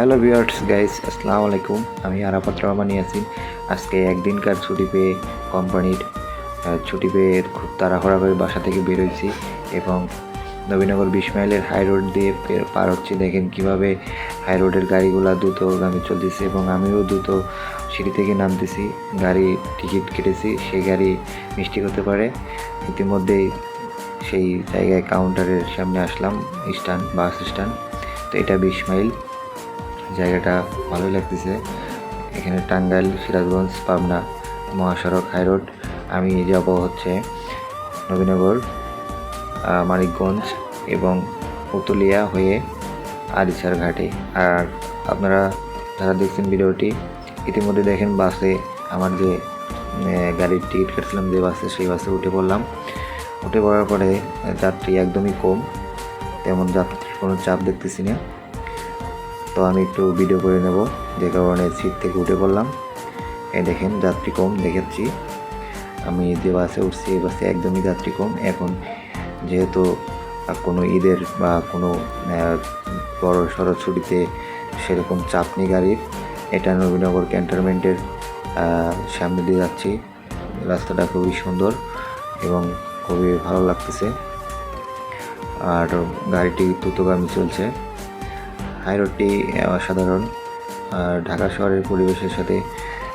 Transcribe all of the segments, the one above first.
Hello viewers guys আসসালামু আলাইকুম। আমি আরাফাত রহমান ইয়াসিন আজকে একদিনকার ছুটি পেয়ে কোম্পানির ছুটি পেয়ে খুব তাড়াহুড়া করে বাসা থেকে বেরোইছি এবং নবীনগর বিশ মাইলের হাই রোড দিয়ে পার হচ্ছি। দেখেন কীভাবে হাই রোডের গাড়িগুলো দ্রুতগামী চলতেছে এবং আমিও দ্রুত সিঁড়ি থেকে নামতেছি। গাড়ি টিকিট কেটেছি সেই গাড়ি মিষ্টি হতে পারে। ইতিমধ্যেই সেই জায়গায় কাউন্টারের সামনে আসলাম স্ট্যান্ড বাস স্ট্যান্ড তো এটা বিশ মাইল জায়গাটা ভালোই লাগতেছে। এখানে টাঙ্গাইল, সিরাজগঞ্জ, পাবনা, মহাসড়ক হাইরোড আমি যাব হচ্ছে, নবীনগর মানিকগঞ্জ এবং পুতুলিয়া হয়ে আরিচার ঘাটে। আর আপনারা যারা দেখছেন ভিডিওটি, ইতিমধ্যে দেখেন বাসে আমার যে গাড়ির টিকিট কাটছিলাম যে বাসে, সেই বাসে উঠে পড়লাম। উঠে পড়ার পরে যাত্রী একদমই কম, তেমন যাত্রীর কোনো চাপ দেখতেছি না। তো আমি একটু ভিডিও করে নেব। যে কারণে সিট থেকে উঠে পড়লাম। এই দেখেন, যাত্রী কম দেখাচ্ছি আমি যে বাসে উঠছি, এই বাসে একদমই যাত্রী কম। এখন যেহেতু কোনো ঈদের বা কোনো বড় সড়ো ছুটিতে সেরকম চাপ নেই গাড়ির, এটা নবীনগর ক্যান্টনমেন্টের সামনে দিয়ে যাচ্ছি। রাস্তাটা খুবই সুন্দর এবং খুবই ভালো লাগতেছে। আর গাড়িটি দ্রুতগামী চলছে। হাই রোডটি অসাধারণ। আর ঢাকা শহরের পরিবেশের সাথে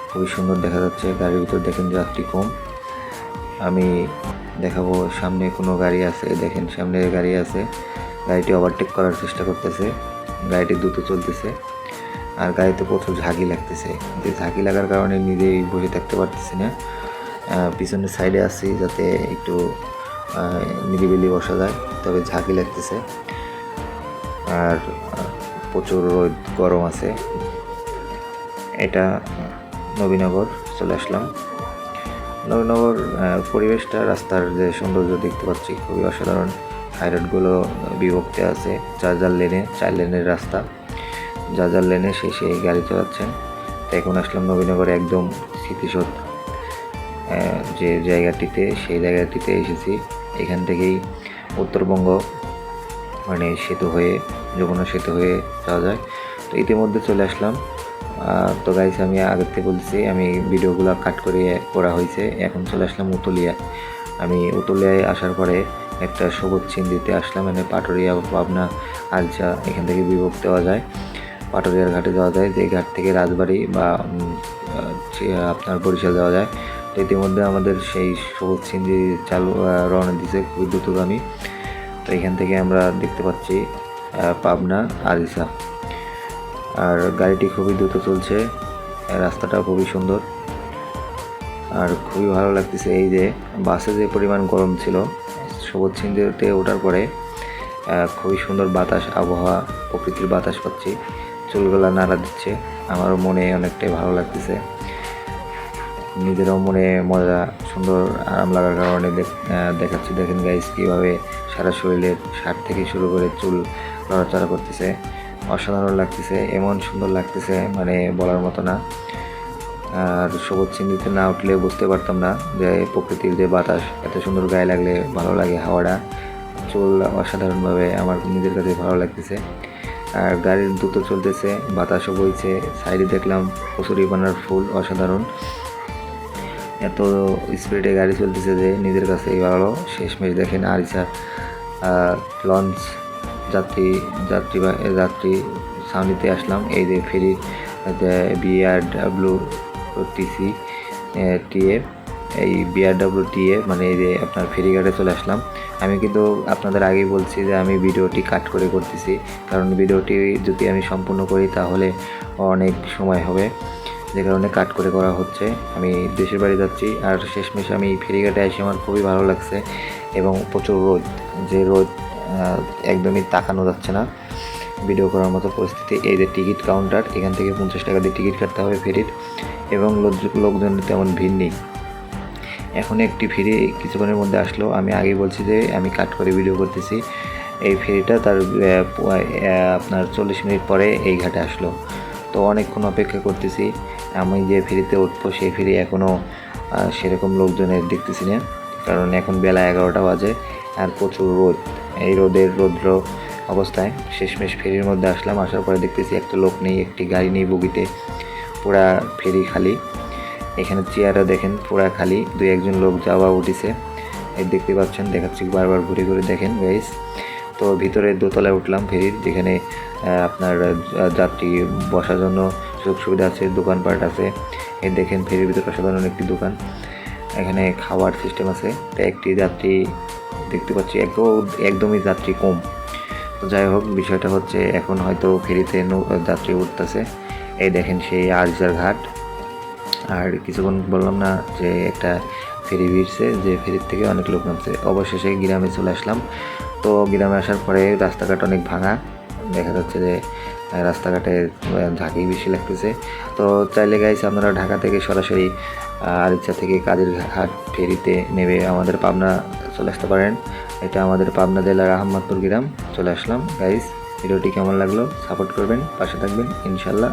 খুবই সুন্দর দেখা যাচ্ছে। গাড়ির ভিতর দেখেন যাত্রী কম। আমি দেখাবো, সামনে কোনো গাড়ি আছে? দেখেন, সামনে গাড়ি আছে। গাড়িটি ওভারটেক করার চেষ্টা করতেছে। গাড়িটি দ্রুত চলতেছে। আর গাড়িতে প্রচুর ঝাঁকি লাগতেছে। যে ঝাঁকি লাগার কারণে নিজেই বসে থাকতে পারতেছি না। পিছনের সাইডে আছি যাতে একটু নিরিবিলি বসা যায়। তবে ঝাঁকি লাগতেছে। আর প্রচুর রোদ, গরম আছে। এটা নবীনগর চলে আসলাম। নবীনগর পরিবেশটা, রাস্তার যে সৌন্দর্য দেখতে পাচ্ছি, খুবই অসাধারণ। হাইরোডগুলো বিভক্তি আছে যার যার লেনে, চার লেনের রাস্তা। যার যার লেনে সে সেই গাড়ি চালাচ্ছেন। তো এখন আসলাম নবীনগরে একদম স্মৃতিসৌধ। যে জায়গাটিতে, সেই জায়গাটিতে এসেছি। এখান থেকেই উত্তরবঙ্গ মানে সেতু হয়ে, যমুনা সেতু হয়ে যাওয়া যায়। তো ইতিমধ্যে চলে আসলাম। তো গাইস আমি আগের থেকে বলছি আমি ভিডিওগুলো কাট করে করা হয়েছে। এখন চলে আসলাম উতলিয়া। আমি উতলিয়ায় আসার পরে একটা সবুজ চিন দিতে আসলাম মানে পাটুরিয়া, পাবনা আলচা এখান থেকে বিভক্ত দেওয়া যায়। পাটুরিয়ার ঘাটে যাওয়া যায়, যে ঘাট থেকে রাজবাড়ি বা আপনার বরিশাল যাওয়া যায়। তো ইতিমধ্যে আমাদের সেই সবুজ চিন্দি চালু রওনা দিছে খুবই দ্রুতগামী। তো এখান থেকে আমরা দেখতে পাচ্ছি পাবনা, আরিসা। আর গাড়িটি খুবই দ্রুত চলছে আর রাস্তাটাও খুবই সুন্দর। আর খুবই ভালো লাগতেছে এই যে বাসে যে পরিমাণ গরম ছিল, সবুজ সিন্ধিতে ওঠার পরে খুবই সুন্দর বাতাস, আবহাওয়া, প্রকৃতির বাতাস পাচ্ছি। চুলগুলা নাড়া দিচ্ছে, আমারও মনে অনেকটাই ভালো লাগতেছে। নিজেরও মনে মজা সুন্দর আরাম লাগার কারণে দেখাচ্ছি। দেখেন গাইস কীভাবে সারা শরীরের শার্ট থেকে শুরু করে চুল নড়াচড়া করতেছে। অসাধারণ লাগতেছে, এমন সুন্দর লাগতেছে মানে বলার মতো না। আর সবুজ চিহ্নিতে না উঠলে বুঝতে পারতাম না যে প্রকৃতির যে বাতাস, এত সুন্দর গায়ে লাগলে ভালো লাগে হাওয়াটা। চুল অসাধারণভাবে আমার নিজের কাছে ভালো লাগতেছে। আর গাড়ির দ্রুত চলতেছে, বাতাসও বইছে। সাইডে দেখলাম কচুরি বানার ফুল, অসাধারণ। এত স্পিডে গাড়ি চলতেছে যে নিজের কাছে ভালো। শেষমেশ দেখেন আর আরিসা লঞ্চ যাত্রী যাত্রী বা- যাত্রী সামনিতে আসলাম। এই যে ফেরির বিআরডাব্লিউ টিসি টিএ এই বিআরডাব্লিউ টিএ মানে এই যে আপনার ফেরিঘাটে চলে আসলাম। আমি কিন্তু আপনাদের আগেই বলছি যে আমি ভিডিওটি কাট করে করতেছি। কারণ ভিডিওটি যদি আমি সম্পূর্ণ করি তাহলে অনেক সময় হবে। যে কারণে কাট করে করা হচ্ছে। আমি দেশের বাড়ি যাচ্ছি আর শেষমেশ আমি ফেরিঘাটে এসে আমার খুবই ভালো লাগছে এবং প্রচুর রোদ। যে রোদ একদমই তাকানো যাচ্ছে না। ভিডিও করার মতো পরিস্থিতি। এই যে টিকিট কাউন্টার এখান থেকে পঞ্চাশ টাকা দিয়ে টিকিট কাটতে হবে ফেরির এবং লোক- লোকজন তেমন ভিড় নেই। এখন একটি ফেরি কিছুক্ষণের মধ্যে আসলো। আমি আগে বলছি যে আমি কাট করে ভিডিও করতেছি। এই ফেরিটা তার আপনার চল্লিশ মিনিট পরে এই ঘাটে আসলো। তো অনেকক্ষণ অপেক্ষা করতেছি। আমি যে ফেরিতে উঠবো, সেই ফেরি এখনও সেরকম লোকজনের দেখতেছি না। কারণ এখন বেলা এগারোটা বাজে আর প্রচুর রোদ। এই রোদের রৌদ্র অবস্থায় শেষমেশ ফেরির মধ্যে আসলাম, আসার পরে দেখতেছি একটা লোক নেই, একটি গাড়ি নেই বগিতে, পুরা ফেরি খালি। এখানে চেয়ারও দেখেন, পুরা খালি, দুই একজন লোক যাওয়া উঠেছে। এই দেখতে পাচ্ছেন, দেখাচ্ছি, বারবার ঘুরে ঘুরে দেখেন গাইস তো ভিতরে দোতলায় উঠলাম ফেরির, যেখানে আপনার যাত্রী বসার জন্য সুযোগ সুবিধা আছে, দোকানপাট আছে। এই দেখেন ফেরির ভিতরে অসাধারণ একটি দোকান। এখানে খাওয়ার সিস্টেম আছে। তো একটি যাত্রী দেখতে পাচ্ছি, একদম, একদমই যাত্রী কম। তো যাই হোক, বিষয়টা হচ্ছে এখন হয়তো ফেরিতে যাত্রী উঠতেছে। এই দেখেন সেই আরজার ঘাট। আর কিছুক্ষণ বললাম না যে একটা ফেরি ভিড়ছে, যে ফেরির থেকে অনেক লোক নামছে। অবশেষে গ্রামে চলে আসলাম। তো গ্রামে আসার পরে রাস্তাঘাট অনেক ভাঙা। দেখা যাচ্ছে যে রাস্তাঘাটে ঝাঁকি বেশি লাগতেছে। তো চাইলে গাইছে আপনারা ঢাকা থেকে সরাসরি আর ইচ্ছা থেকে কাজের ঘাট ফেরিতে নেবে আমাদের পাবনা চলে আসতে পারেন। এটা আমাদের পাবনা জেলার আহমদপুর গ্রাম। চলে আসলাম গাইস ভিডিওটি কেমন লাগল? সাপোর্ট করবেন, পাশে থাকবেন, ইনশাল্লাহ।